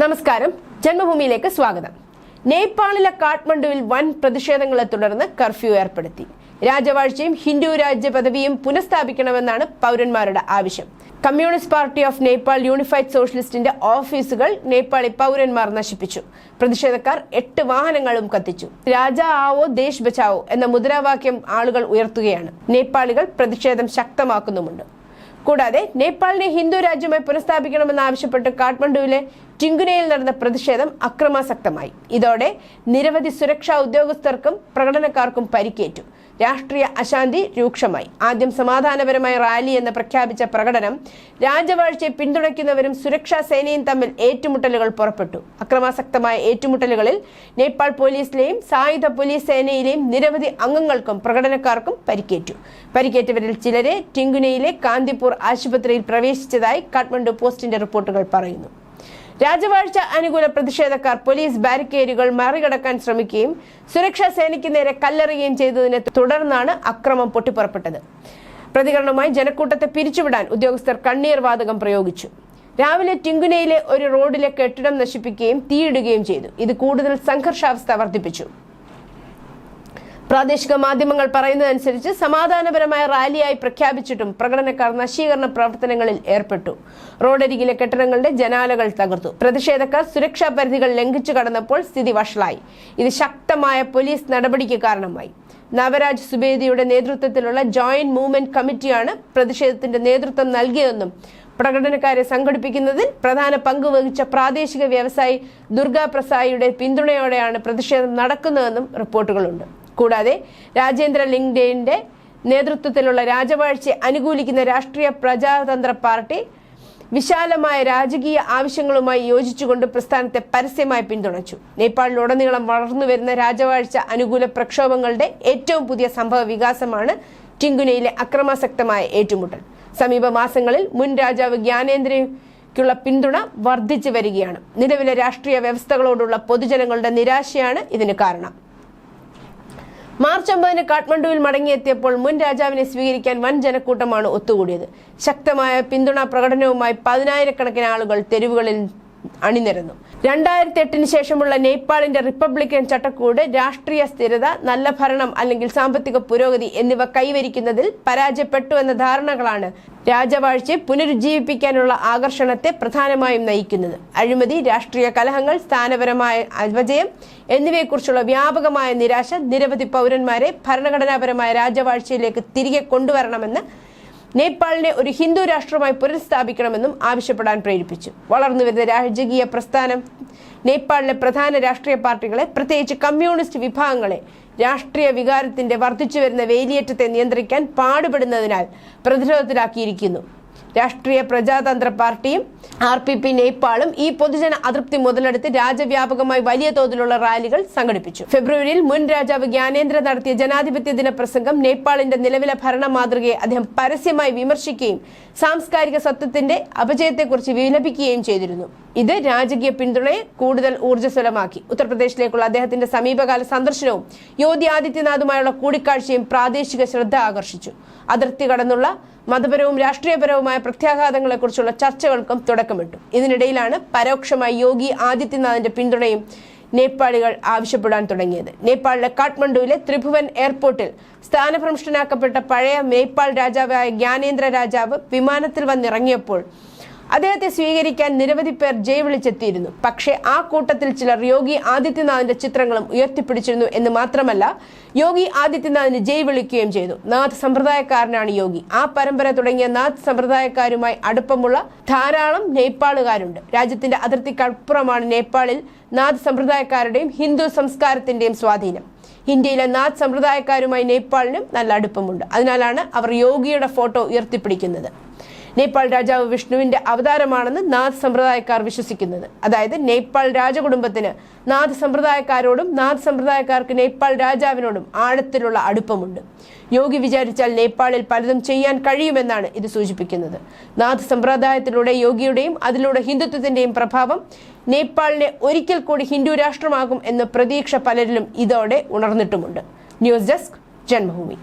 നമസ്കാരം. ജന്മഭൂമിയിലേക്ക് സ്വാഗതം. നേപ്പാളിലെ കാഠ്മണ്ഡുവിൽ വൻ പ്രതിഷേധങ്ങളെ തുടർന്ന് കർഫ്യൂ ഏർപ്പെടുത്തി. രാജവാഴ്ചയും ഹിന്ദു രാജ്യ പദവിയും പുനഃസ്ഥാപിക്കണമെന്നാണ് പൗരന്മാരുടെ ആവശ്യം. Communist party of Nepal unified സോഷ്യലിസ്റ്റിന്റെ ഓഫീസുകൾ നേപ്പാളി പൗരന്മാർ നശിപ്പിച്ചു. പ്രതിഷേധക്കാർ എട്ട് വാഹനങ്ങളും കത്തിച്ചു. രാജ ആവോ ദേശ് ബച്ചാവോ എന്ന മുദ്രാവാക്യം ആളുകൾ ഉയർത്തുകയാണ്. നേപ്പാളികൾ പ്രതിഷേധം ശക്തമാക്കുന്നുമുണ്ട്. കൂടാതെ നേപ്പാളിനെ ഹിന്ദു രാജ്യമായി പുനഃസ്ഥാപിക്കണമെന്നാവശ്യപ്പെട്ട് കാഠ്മണ്ഡുവിലെ ടിങ്കുനയിൽ നടന്ന പ്രതിഷേധം അക്രമാസക്തമായി. ഇതോടെ നിരവധി സുരക്ഷാ ഉദ്യോഗസ്ഥർക്കും പ്രകടനക്കാർക്കും പരിക്കേറ്റു. രാഷ്ട്രീയ അശാന്തി രൂക്ഷമായി. ആദ്യം സമാധാനപരമായ റാലി എന്ന് പ്രഖ്യാപിച്ച പ്രകടനം രാജവാഴ്ചയെ പിന്തുണയ്ക്കുന്നവരും സുരക്ഷാ സേനയും തമ്മിൽ ഏറ്റുമുട്ടലുകൾ പുറപ്പെട്ടു. അക്രമാസക്തമായ ഏറ്റുമുട്ടലുകളിൽ നേപ്പാൾ പോലീസിലെയും സായുധ പോലീസ് സേനയിലെയും നിരവധി അംഗങ്ങൾക്കും പ്രകടനക്കാർക്കും പരിക്കേറ്റു. പരിക്കേറ്റവരിൽ ചിലരെ ടിങ്കുനയിലെ കാന്തിപൂർ ആശുപത്രിയിൽ പ്രവേശിച്ചതായി കാഠ്മണ്ഡു പോസ്റ്റിന്റെ റിപ്പോർട്ടുകൾ പറയുന്നു. രാജവാഴ്ച അനുകൂല പ്രതിഷേധക്കാർ പോലീസ് ബാരിക്കേഡുകൾ മറികടക്കാൻ ശ്രമിക്കുകയും സുരക്ഷാ സേനയ്ക്ക് നേരെ കല്ലെറിയുകയും ചെയ്തതിനെ തുടർന്നാണ് അക്രമം പൊട്ടിപ്പുറപ്പെട്ടത്. പ്രതികരണവുമായി ജനക്കൂട്ടത്തെ പിരിച്ചുവിടാൻ ഉദ്യോഗസ്ഥർ കണ്ണീർ വാതകം പ്രയോഗിച്ചു. രാവിലെ ടിങ്കുനയിലെ ഒരു റോഡിലെ കെട്ടിടം നശിപ്പിക്കുകയും തീയിടുകയും ചെയ്തു. ഇത് കൂടുതൽ സംഘർഷാവസ്ഥ വർദ്ധിപ്പിച്ചു. പ്രാദേശിക മാധ്യമങ്ങൾ പറയുന്നതനുസരിച്ച് സമാധാനപരമായ റാലിയായി പ്രഖ്യാപിച്ചിട്ടും പ്രകടനക്കാർ നശീകരണ പ്രവർത്തനങ്ങളിൽ ഏർപ്പെട്ടു. റോഡരികിലെ കെട്ടിടങ്ങളുടെ ജനാലകൾ തകർത്തു. പ്രതിഷേധക്കാർ സുരക്ഷാ പരിധികൾ ലംഘിച്ചു കടന്നപ്പോൾ സ്ഥിതി വഷളായി. ഇത് ശക്തമായ പോലീസ് നടപടിക്ക് കാരണമായി. നവരാജ് സുബേദിയുടെ നേതൃത്വത്തിലുള്ള ജോയിന്റ് മൂവ്മെന്റ് കമ്മിറ്റിയാണ് പ്രതിഷേധത്തിന്റെ നേതൃത്വം നൽകിയതെന്നും പ്രകടനക്കാരെ സംഘടിപ്പിക്കുന്നതിൽ പ്രധാന പങ്ക് വഹിച്ച പ്രാദേശിക വ്യവസായി ദുർഗാ പ്രസായിയുടെ പിന്തുണയോടെയാണ് പ്രതിഷേധം നടക്കുന്നതെന്നും റിപ്പോർട്ടുകളുണ്ട്. കൂടാതെ രാജേന്ദ്ര ലിംഗ്ഡേന്റെ നേതൃത്വത്തിലുള്ള രാജവാഴ്ച അനുകൂലിക്കുന്ന രാഷ്ട്രീയ പ്രജാതന്ത്ര പാർട്ടി വിശാലമായ രാജകീയ ആവശ്യങ്ങളുമായി യോജിച്ചുകൊണ്ട് പ്രസ്ഥാനത്തെ പരസ്യമായി പിന്തുണച്ചു. നേപ്പാളിലുടനീളം വളർന്നുവരുന്ന രാജവാഴ്ച അനുകൂല പ്രക്ഷോഭങ്ങളുടെ ഏറ്റവും പുതിയ സംഭവ വികാസമാണ് ടിങ്കുനയിലെ അക്രമാസക്തമായ ഏറ്റുമുട്ടൽ. സമീപ മാസങ്ങളിൽ മുൻ രാജാവ് ജ്ഞാനേന്ദ്രയ്ക്കുള്ള പിന്തുണ വർദ്ധിച്ചു വരികയാണ്. നിലവിലെ രാഷ്ട്രീയ വ്യവസ്ഥകളോടുള്ള പൊതുജനങ്ങളുടെ നിരാശയാണ് ഇതിന് കാരണം. മാർച്ച് ഒമ്പതിന് കാഠ്മണ്ഡുവിൽ മടങ്ങിയെത്തിയപ്പോൾ മുൻ രാജാവിനെ സ്വീകരിക്കാൻ വൻ ജനക്കൂട്ടമാണ് ഒത്തുകൂടിയത്. ശക്തമായ പിന്തുണ പ്രകടനവുമായി പതിനായിരക്കണക്കിന് ആളുകൾ തെരുവുകളിൽ അണിനിരന്നു. രണ്ടായിരത്തി എട്ടിന് ശേഷമുള്ള നേപ്പാളിന്റെ റിപ്പബ്ലിക്കൻ ചട്ടക്കൂട് രാഷ്ട്രീയ സ്ഥിരത നല്ല ഭരണം അല്ലെങ്കിൽ സാമ്പത്തിക പുരോഗതി എന്നിവ കൈവരിക്കുന്നതിൽ പരാജയപ്പെട്ടു എന്ന ധാരണകളാണ് രാജവാഴ്ച പുനരുജ്ജീവിപ്പിക്കാനുള്ള ആകർഷണത്തെ പ്രധാനമായും നയിക്കുന്നത്. അഴിമതി രാഷ്ട്രീയ കലഹങ്ങൾ സ്ഥാനപരമായ അപജയം എന്നിവയെക്കുറിച്ചുള്ള വ്യാപകമായ നിരാശ നിരവധി പൗരന്മാരെ ഭരണഘടനാപരമായ രാജവാഴ്ചയിലേക്ക് തിരികെ കൊണ്ടുവരണമെന്ന് നേപ്പാളിനെ ഒരു ഹിന്ദു രാഷ്ട്രമായി പുനഃസ്ഥാപിക്കണമെന്നും ആവശ്യപ്പെടാൻ പ്രേരിപ്പിച്ചു. വളർന്നുവരുന്ന രാജകീയ പ്രസ്ഥാനം. നേപ്പാളിലെ പ്രധാന രാഷ്ട്രീയ പാർട്ടികളെ പ്രത്യേകിച്ച് കമ്മ്യൂണിസ്റ്റ് വിഭാഗങ്ങളെ രാഷ്ട്രീയ വികാരത്തിന്റെ വർദ്ധിച്ചു വരുന്ന വേലിയേറ്റത്തെ നിയന്ത്രിക്കാൻ പാടുപെടുന്നതിനാൽ പ്രതിരോധത്തിലാക്കിയിരിക്കുന്നു. രാഷ്ട്രീയ പ്രജാതന്ത്ര പാർട്ടിയും ആർ പി പി നേപ്പാളും ഈ പൊതുജന അതൃപ്തി മുതലെടുത്ത് രാജ്യവ്യാപകമായി വലിയ തോതിലുള്ള റാലികൾ സംഘടിപ്പിച്ചു. ഫെബ്രുവരിയിൽ മുൻ രാജാവ് ജ്ഞാനേന്ദ്ര നടത്തിയ ജനാധിപത്യ ദിന പ്രസംഗം നേപ്പാളിന്റെ നിലവിലെ ഭരണ മാതൃകയെ അദ്ദേഹം പരസ്യമായി വിമർശിക്കുകയും സാംസ്കാരിക സത്വത്തിന്റെ അപജയത്തെക്കുറിച്ച് വിലപിക്കുകയും ചെയ്തിരുന്നു. ഇത് രാജകീയ പിന്തുണയെ കൂടുതൽ ഊർജസ്വലമാക്കി. ഉത്തർപ്രദേശിലേക്കുള്ള അദ്ദേഹത്തിന്റെ സമീപകാല സന്ദർശനവും യോഗി ആദിത്യനാഥുമായുള്ള കൂടിക്കാഴ്ചയും പ്രാദേശിക ശ്രദ്ധ ആകർഷിച്ചു. അതിർത്തി കടന്നുള്ള മതപരവും രാഷ്ട്രീയപരവുമായ പ്രത്യാഘാതങ്ങളെക്കുറിച്ചുള്ള ചർച്ചകൾക്കും തുടക്കമിട്ടു. ഇതിനിടയിലാണ് പരോക്ഷമായി യോഗി ആദിത്യനാഥിന്റെ പിന്തുണയും നേപ്പാളികൾ ആവശ്യപ്പെടാൻ തുടങ്ങിയത്. നേപ്പാളിലെ കാഠ്മണ്ഡുവിലെ ത്രിഭുവൻ എയർപോർട്ടിൽ സ്ഥാനഭ്രംഷ്ടനാക്കപ്പെട്ട പഴയ നേപ്പാൾ രാജാവായ ജ്ഞാനേന്ദ്ര രാജാവ് വിമാനത്തിൽ വന്നിറങ്ങിയപ്പോൾ അദ്ദേഹത്തെ സ്വീകരിക്കാൻ നിരവധി പേർ ജയ് വിളിച്ചെത്തിയിരുന്നു. പക്ഷേ ആ കൂട്ടത്തിൽ ചിലർ യോഗി ആദിത്യനാഥിന്റെ ചിത്രങ്ങളും ഉയർത്തിപ്പിടിച്ചിരുന്നു എന്ന് മാത്രമല്ല യോഗി ആദിത്യനാഥിന് ജയ് വിളിക്കുകയും ചെയ്തു. നാഥ് സമ്പ്രദായക്കാരനാണ് യോഗി. ആ പരമ്പര തുടങ്ങിയ നാഥ് സമ്പ്രദായക്കാരുമായി അടുപ്പമുള്ള ധാരാളം നേപ്പാളുകാരുണ്ട്. രാജ്യത്തിന്റെ അതിർത്തിക്കപ്പുറമാണ് നേപ്പാളിൽ നാഥ് സമ്പ്രദായക്കാരുടെയും ഹിന്ദു സംസ്കാരത്തിന്റെയും സ്വാധീനം. ഇന്ത്യയിലെ നാഥ് സമ്പ്രദായക്കാരുമായി നേപ്പാളിനും നല്ല അടുപ്പമുണ്ട്. അതിനാലാണ് അവർ യോഗിയുടെ ഫോട്ടോ ഉയർത്തിപ്പിടിക്കുന്നത്. നേപ്പാൾ രാജാവ് വിഷ്ണുവിന്റെ അവതാരമാണെന്ന് നാഥ് സമ്പ്രദായക്കാർ വിശ്വസിക്കുന്നത്. അതായത് നേപ്പാൾ രാജകുടുംബത്തിന് നാഥ് സമ്പ്രദായക്കാരോടും നാഥ് സമ്പ്രദായക്കാർക്ക് നേപ്പാൾ രാജാവിനോടും ആഴത്തിലുള്ള അടുപ്പമുണ്ട്. യോഗി വിചാരിച്ചാൽ നേപ്പാളിൽ പലതും ചെയ്യാൻ കഴിയുമെന്നാണ് ഇത് സൂചിപ്പിക്കുന്നത്. നാഥ് സമ്പ്രദായത്തിലൂടെ യോഗിയുടെയും അതിലൂടെ ഹിന്ദുത്വത്തിന്റെയും പ്രഭാവം നേപ്പാളിനെ ഒരിക്കൽ കൂടി ഹിന്ദു രാഷ്ട്രമാകും എന്ന പ്രതീക്ഷ പലരിലും ഇതോടെ ഉണർന്നിട്ടുമുണ്ട്. News desk Janmabhumi.